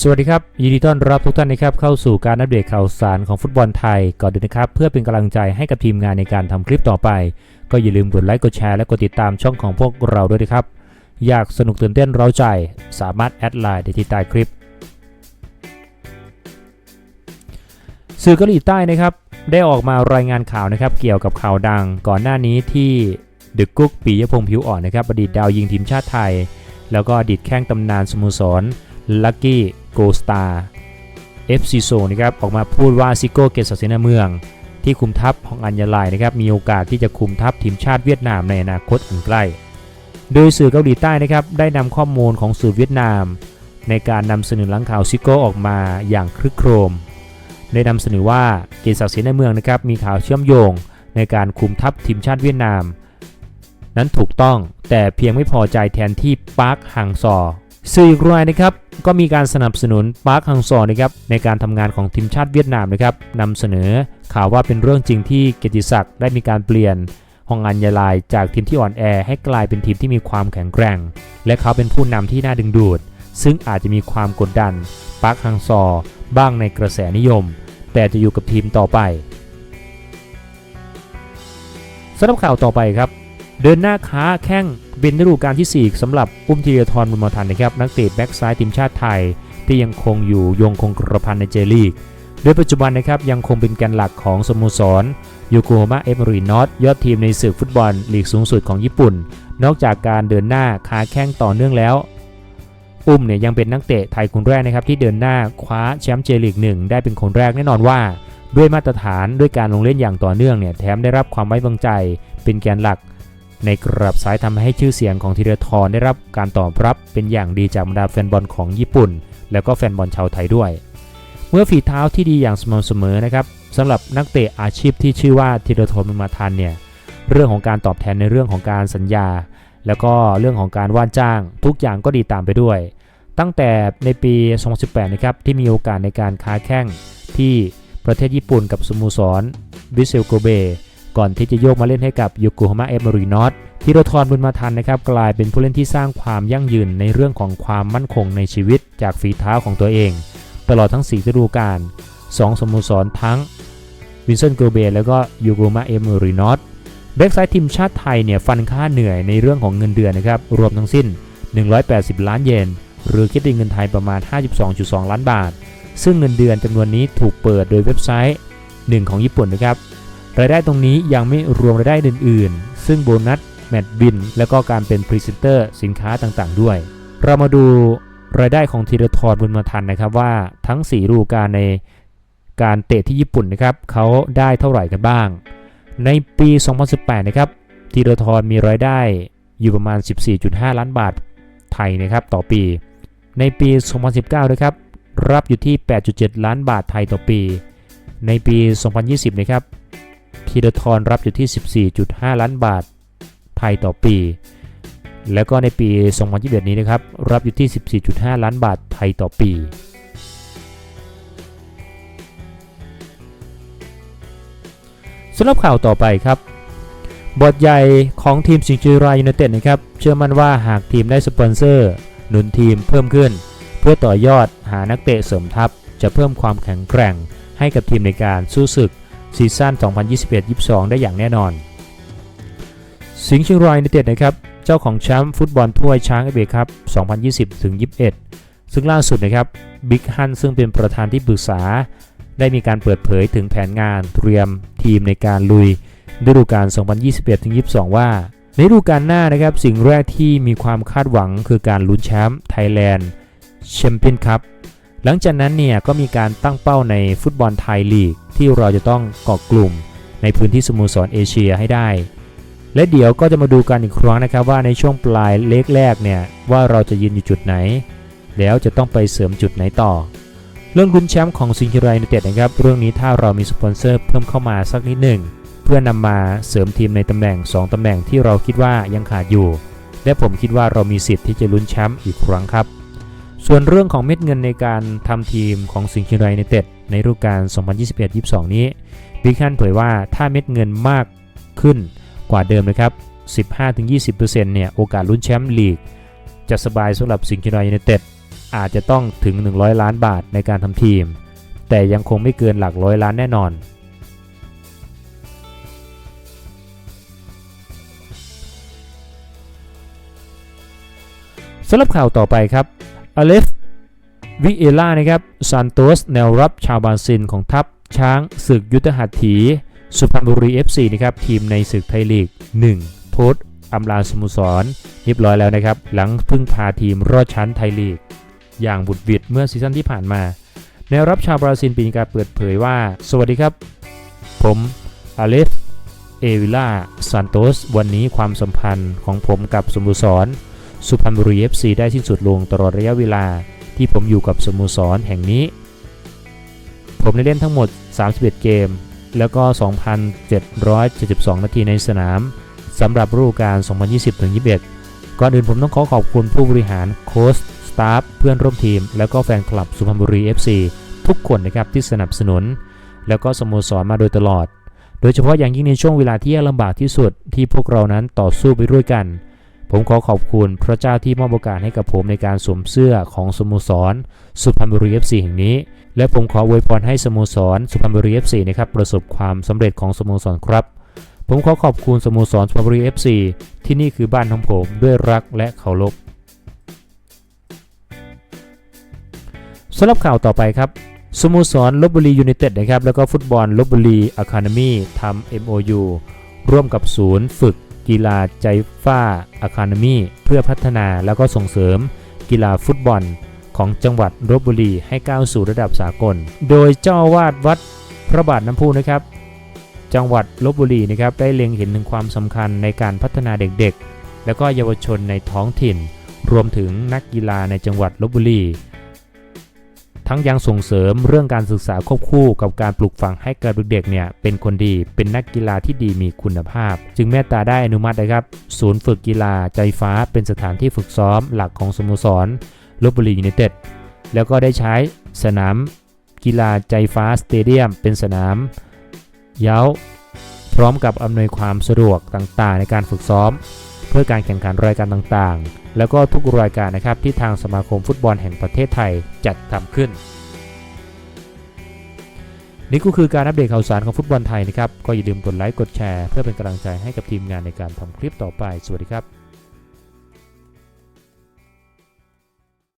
สวัสดีครับ ยินดีต้อนรับทุกท่านนะครับเข้าสู่การอัปเดตข่าวสารของฟุตบอลไทยก่อนอื่นนะครับ เพื่อเป็นกำลังใจให้กับทีมงานในการทำคลิปต่อไป ก็อย่าลืมกดไลค์กดแชร์และกดติดตามช่องของพวกเราด้วยนะครับ อยากสนุกตื่นเต้นเร้าใจ สามารถแอดไลน์ได้ที่ใต้คลิป สื่อเกาหลีใต้นะครับ ได้ออกมารายงานข่าวนะครับ เกี่ยวกับข่าวดังก่อนหน้านี้ที่ดึกกุ๊กปียพงษ์ผิวอ่อนนะครับอดีตดาวยิงทีมชาติไทย แล้วก็อดีตแข้งตำนานสโมสรลักกี้ โกสตาร์เอฟซีโซนะครับออกมาพูดว่าซิโก้เกษเสนาเมือง ที่คุมทัพของอัญญาลายนะครับมีโอกาสที่จะคุมทัพทีมชาติเวียดนามในอนาคตอันใกล้ โดยสื่อเกาหลีใต้นะครับได้นำข้อมูลของสื่อเวียดนาม ในการนำเสนอหลังข่าวซิโก้ออกมาอย่างคลึกโครมได้นำเสนอว่าเกษเสนาเมืองนะครับมีข่าวเชื่อมโยง ในการคุมทัพทีมชาติเวียดนาม นั้นถูกต้องแต่เพียงไม่พอใจแทนที่ปาร์คฮังซอ สื่ออีกรายนะครับก็มีการสนับสนุนปาร์คฮังซอนะครับในการทำงานของทีมชาติเวียดนามนะครับนำเสนอข่าวว่าเป็นเรื่องจริงที่เกียรติศักดิ์ได้มีการเปลี่ยนฮองอันยาลายจากทีมที่อ่อนแอให้กลายเป็นทีมที่มีความแข็งแกร่ง และเขาเป็นผู้นำที่น่าดึงดูด ซึ่งอาจจะมีความกดดันปาร์คฮังซอบ้างในกระแสนิยม แต่จะอยู่กับทีมต่อไปสำหรับข่าวต่อไปครับ เดินหน้าค้าแข้งเป็นฤดูกาลที่ 4สำหรับอุ้มธีรทรบุญมาทันนะครับนักเตะแบ็กซ้ายทีมชาติไทย ที่ยังคงอยู่ยงคงกระพันในเจลีกโดยปัจจุบันนะครับยังคงเป็นแกนหลักของสโมสรยูโกโฮมาเอฟรีนอตยอดทีมในศึกฟุตบอลลีกสูงสุดของญี่ปุ่น นอกจากการเดินหน้าค้าแข้งต่อเนื่องแล้ว อุ้มเนี่ยยังเป็นนักเตะไทยคนแรกนะครับที่เดินหน้าคว้าแชมป์เจลีกหนึ่งได้เป็นคนแรกแน่นอนว่า ด้วยมาตรฐานด้วยการลงเล่นอย่างต่อเนื่องเนี่ยแถมได้รับความไว้วางใจ เป็นแกนหลัก ในกราบซ้ายทำให้ชื่อเสียงของธีรทรได้รับการตอบรับเป็นอย่างดีจากบรรดาแฟนบอลของญี่ปุ่น แล้วก็แฟนบอลชาวไทยด้วย เมื่อฝีเท้าที่ดีอย่างสม่ำเสมอนะครับสำหรับนักเตะอาชีพที่ชื่อว่าธีรทรบุญมาทันเนี่ยเรื่องของการตอบแทนในเรื่องของการสัญญา แล้วก็เรื่องของการว่าจ้าง ทุกอย่างก็ดีตามไปด้วย ตั้งแต่ในปี 2018 นะครับที่มีโอกาสในการค้าแข้งที่ประเทศญี่ปุ่นกับสโมสรวิเซลโกเบ ก่อนที่จะโยกมาเล่นให้กับยูโกฮาม่าเอฟมารีนอตธีรทรบุญมาทันนะครับกลายเป็นผู้เล่นที่สร้างความยั่งยืนในเรื่องของความมั่นคงในชีวิตจากฝีเท้าของตัวเอง ตลอดทั้ง4ฤดูกาล2สโมสรทั้งวินเซนต์โกเบแล้วก็ยูโกฮาม่าเอมารีนอตแบ็กซ้ายทีมชาติไทยเนี่ยฟันค่าเหนื่อยในเรื่องของเงินเดือนนะครับ รวมทั้งสิ้น 180 ล้านเยน หรือคิดเป็นเงินไทยประมาณ 52.2 ล้านบาท ซึ่งเงินเดือนจำนวนนี้ถูกเปิดโดยเว็บไซต์หนึ่งของญี่ปุ่นนะครับ รายได้ตรงนี้ยังไม่รวมรายได้อื่นๆ ซึ่งโบนัสแมตต์บิน และก็การเป็นพรีเซนเตอร์สินค้าต่างๆ ด้วย เรามาดูรายได้ของธีรทรบุญมาทันนะครับว่าทั้ง4ฤดูกาลในการเตะที่ญี่ปุ่นนะครับเขาได้เท่าไหร่กันบ้าง ในปี 2018 นะครับธีรทรมีรายได้อยู่ประมาณ 14.5 ล้านบาทไทยนะครับต่อปี ในปี 2019 นะครับรับอยู่ที่ 8.7 ล้านบาทไทยต่อปี ในปี 2020 นะครับ ธีรทรรับอยู่ที่ 14.5 ล้านบาทไทยต่อปี แล้วก็ในปี 2021 นี้นะครับ รับอยู่ที่ 14.5 ล้านบาทไทยต่อปี สำหรับข่าวต่อไปครับ บทใหญ่ของทีมสิงห์บุรียูไนเต็ดนะครับ เชื่อมั่นว่าหากทีมได้สปอนเซอร์หนุนทีมเพิ่มขึ้น เพื่อต่อยอดหานักเตะเสริมทัพจะเพิ่มความแข็งแกร่งให้กับทีมในการสู้ศึก ซีซั่น 2021-22 ได้อย่างแน่นอน สิงห์เชียงรายยูไนเต็ดนะครับ เจ้าของแชมป์ฟุตบอลถ้วยช้างเอเบครับ 2020-21 ซึ่งล่าสุดนะครับบิ๊กฮันซึ่งเป็นประธานที่ปรึกษา ได้มีการเปิดเผยถึงแผนงานเตรียมทีมในการลุยฤดูกาล 2021-22 ว่า ในฤดูกาลหน้านะครับ สิ่งแรกที่มีความคาดหวังคือการลุ้นแชมป์ไทยแลนด์แชมเปี้ยนคัพ หลังจากนั้นเนี่ยก็มีการตั้งเป้าในฟุตบอลไทยลีก ที่เราจะต้องเกาะกลุ่ม ในพื้นที่สโมสรเอเชียให้ได้ และเดี๋ยวก็จะมาดูกันอีกครั้งนะครับว่าในช่วงปลายเล็กแรกเนี่ยว่าเราจะยืนอยู่จุดไหน แล้วจะต้องไปเสริมจุดไหนต่อ เรื่องลุ้นแชมป์ของซิงห์ไรยูไนเต็ดนะครับเรื่องนี้ถ้าเรามีสปอนเซอร์เพิ่มเข้ามาสักนิดหนึ่งเพื่อนำมาเสริมทีมในตำแหน่ง 2ตำแหน่งที่เราคิดว่ายังขาดอยู่ และผมคิดว่าเรามีสิทธิ์ที่จะลุ้นแชมป์อีกครั้งครับ ส่วนเรื่องของเม็ดเงินในการทำทีมของสิงห์ไรยูไนเต็ดในฤดูกาล 2021-22 นี้บิ๊กฮันเผยว่าถ้าเม็ดเงินมากขึ้นกว่าเดิมนะครับ 15-20%เนี่ยโอกาสลุ้นแชมป์ลีก จะสบายสำหรับสิงห์ไรยูไนเต็ดอาจจะต้องถึง 100 ล้านบาทในการทำทีม แต่ยังคงไม่เกินหลักร้อยล้านแน่นอนสำหรับข่าวต่อไปครับ อเลฟวิเอล่านะครับซานโตสแนวรับชาวบราซิลของทัพช้างศึกยุทธหัตถี สุพรรณบุรี FC นะครับทีมในศึกไทยลีก 1 โพสต์อำลาสโมุสรเรียบร้อยแล้วนะครับ หลังพึ่งพาทีมรอดชั้นไทยลีก อย่างบุดหวิดเมื่อซีซั่นที่ผ่านมา แนวรับชาวบราซิลปีการเปิดเผยว่า สวัสดีครับ ผมอาเลฟเอวิล่าซานโตสวันนี้ความสัมพันธ์ของผมกับสโมุสร สุพรรณบุรี FC ได้สิ้นสุดลงตลอดระยะเวลาที่ผมอยู่กับสโมสรแห่งนี้ ผมได้เล่นทั้งหมด 31 เกม แล้วก็ 2,772 นาทีในสนามสำหรับฤดูกาล 2020-21 ก่อนอื่นผมต้องขอขอบคุณผู้บริหารโค้ชสตาฟเพื่อนร่วมทีม แล้วก็แฟนคลับสุพรรณบุรี FC ทุกคนนะครับที่สนับสนุน แล้วก็สโมสรมาโดยตลอด โดยเฉพาะอย่างยิ่งในช่วงเวลาที่ยากลำบากที่สุดที่พวกเรานั้นต่อสู้ไปด้วยกัน ผมขอขอบคุณพระเจ้าที่มอบโอกาสให้กับผมในการสวมเสื้อของสโมสร สุพรรณบุรี FC แห่งนี้ และผมขออวยพรให้สโมสร สุพรรณบุรี FC นะครับประสบความสำเร็จของสโมสรครับ ผมขอขอบคุณสโมสรสุพรรณบุรี FC ที่นี่คือบ้านของผมด้วยรักและเคารพสำหรับข่าวต่อไปครับสโมสรลบบุรียูไนเต็ดนะครับแล้วก็ฟุตบอลลบบุรีอะคาเดมี่ทำ MOU ร่วมกับศูนย์ฝึก กีฬาใจฟ้าอะคาเดมีเพื่อพัฒนาแล้วก็ส่งเสริมกีฬาฟุตบอลของจังหวัดลบบุรีให้ก้าวสู่ระดับสากล โดยเจ้าวาดวัดพระบาทน้ำพุนะครับ จังหวัดลบบุรีนะครับได้เล็งเห็นถึงความสำคัญในการพัฒนาเด็กๆ แล้วก็เยาวชนในท้องถิ่น รวมถึงนักกีฬาในจังหวัดลบบุรี ทั้งยังส่งเสริมเรื่องการศึกษาควบคู่กับการปลูกฝังให้กับเด็กๆเนี่ยเป็นคนดี เป็นนักกีฬาที่ดีมีคุณภาพ จึงเมตตาได้อนุมัตินะครับศูนย์ฝึกกีฬาใจฟ้าเป็นสถานที่ฝึกซ้อมหลักของสโมสรลบบุรียูไนเต็ดแล้วก็ได้ใช้สนามกีฬาใจฟ้าสเตเดียมเป็นสนาม เย้า พร้อมกับอำนวยความสะดวกต่างๆ ในการฝึกซ้อม พื่อการแข่งขันรายการต่างๆ แล้วก็ทุกรายการนะครับที่ทางสมาคมฟุตบอลแห่งประเทศไทยจัดทำขึ้น นี่ก็คือการอัปเดตข่าวสารของฟุตบอลไทยนะครับ ก็อย่าลืมกดไลค์กดแชร์ เพื่อเป็นกำลังใจให้กับทีมงานในการทำคลิปต่อไป สวัสดีครับ